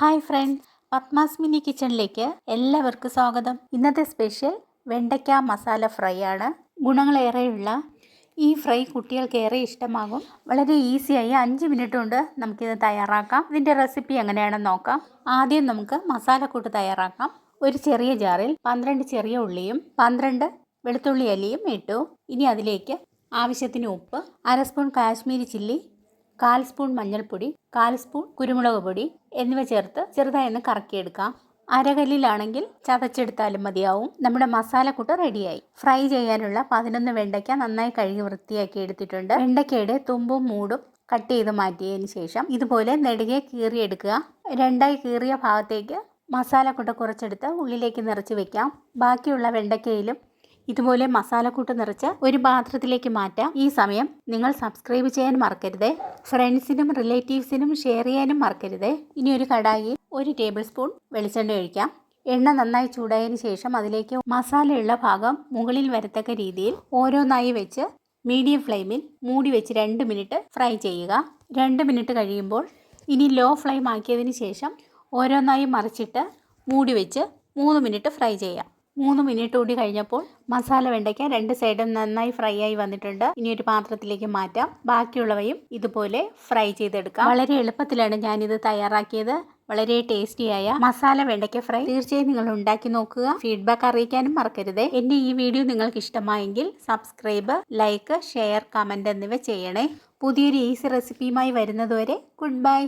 Hi front Padmas mini കിച്ചണിലേക്ക് എല്ലാവർക്കും സ്വാഗതം. ഇന്നത്തെ സ്പെഷ്യൽ വെണ്ടയ്ക്ക മസാല ഫ്രൈ ആണ് ഗുണങ്ങളേറെയുള്ള ഈ ഫ്രൈ കുട്ടികൾക്ക് ഏറെ ഇഷ്ടമാകും. വളരെ ഈസിയായി അഞ്ച് മിനിറ്റ് കൊണ്ട് നമുക്കിത് തയ്യാറാക്കാം. ഇതിന്റെ റെസിപ്പി എങ്ങനെയാണെന്ന് നോക്കാം. ആദ്യം നമുക്ക് മസാലക്കൂട്ട് തയ്യാറാക്കാം. ഒരു ചെറിയ ജാറിൽ പന്ത്രണ്ട് ചെറിയ ഉള്ളിയും പന്ത്രണ്ട് വെളുത്തുള്ളി അലിയും ഇട്ടു. ഇനി അതിലേക്ക് ആവശ്യത്തിന് ഉപ്പ് അര സ്പൂൺ കാശ്മീരി ചില്ലി കാൽ സ്പൂൺ മഞ്ഞൾപ്പൊടി കാൽ സ്പൂൺ കുരുമുളക് പൊടി എന്നിവ ചേർത്ത് ചെറുതായി ഒന്ന് കറക്കിയെടുക്കാം. അരകല്ലിലാണെങ്കിൽ ചതച്ചെടുത്താലും മതിയാവും. നമ്മുടെ മസാലക്കൂട്ട് റെഡിയായി. ഫ്രൈ ചെയ്യാനുള്ള പതിനൊന്ന് വെണ്ടയ്ക്ക നന്നായി കഴുകി വൃത്തിയാക്കി എടുത്തിട്ടുണ്ട്. വെണ്ടയ്ക്കയുടെ തുമ്പും മൂടും കട്ട് ചെയ്ത് മാറ്റിയതിന് ശേഷം ഇതുപോലെ നെടുകെ കീറിയെടുക്കുക. രണ്ടായി കീറിയ ഭാഗത്തേക്ക് മസാലക്കൂട്ട് കുറച്ചെടുത്ത് ഉള്ളിലേക്ക് നിറച്ച് വെക്കാം. ബാക്കിയുള്ള വെണ്ടയ്ക്കയിലും ഇതുപോലെ മസാലക്കൂട്ട് നിറച്ച് ഒരു പാത്രത്തിലേക്ക് മാറ്റാം. ഈ സമയം നിങ്ങൾ സബ്സ്ക്രൈബ് ചെയ്യാൻ മറക്കരുതേ. ഫ്രണ്ട്സിനും റിലേറ്റീവ്സിനും ഷെയർ ചെയ്യാനും മറക്കരുതേ. ഇനി ഒരു കടായി ഒരു ടേബിൾ സ്പൂൺ വെളിച്ചെണ്ണ ഒഴിക്കാം. എണ്ണ നന്നായി ചൂടായതിന് ശേഷം അതിലേക്ക് മസാലയുള്ള ഭാഗം മുകളിൽ വരത്തക്ക രീതിയിൽ ഓരോന്നായി വെച്ച് മീഡിയം ഫ്ലെയിമിൽ മൂടി വെച്ച് രണ്ട് മിനിറ്റ് ഫ്രൈ ചെയ്യുക. രണ്ട് മിനിറ്റ് കഴിയുമ്പോൾ ഇനി ലോ ഫ്ലെയിം ആക്കിയതിന് ശേഷം ഓരോന്നായി മറിച്ചിട്ട് മൂടി വെച്ച് മൂന്ന് മിനിറ്റ് ഫ്രൈ ചെയ്യാം. മൂന്ന് മിനിറ്റ് കൂടി കഴിഞ്ഞപ്പോൾ മസാല വെണ്ടയ്ക്ക രണ്ട് സൈഡും നന്നായി ഫ്രൈ ആയി വന്നിട്ടുണ്ട്. ഇനി ഒരു പാത്രത്തിലേക്ക് മാറ്റാം. ബാക്കിയുള്ളവയും ഇതുപോലെ ഫ്രൈ ചെയ്തെടുക്കാം. വളരെ എളുപ്പത്തിലാണ് ഞാനിത് തയ്യാറാക്കിയത്. വളരെ ടേസ്റ്റിയായ മസാല വെണ്ടയ്ക്ക ഫ്രൈ തീർച്ചയായും നിങ്ങൾ ഉണ്ടാക്കി നോക്കുക. ഫീഡ്ബാക്ക് അറിയിക്കാനും മറക്കരുത്. എന്റെ ഈ വീഡിയോ നിങ്ങൾക്ക് ഇഷ്ടമായെങ്കിൽ സബ്സ്ക്രൈബ് ലൈക്ക് ഷെയർ കമന്റ് എന്നിവ ചെയ്യണേ. പുതിയൊരു ഈസി റെസിപ്പിയുമായി വരുന്നതുവരെ ഗുഡ് ബൈ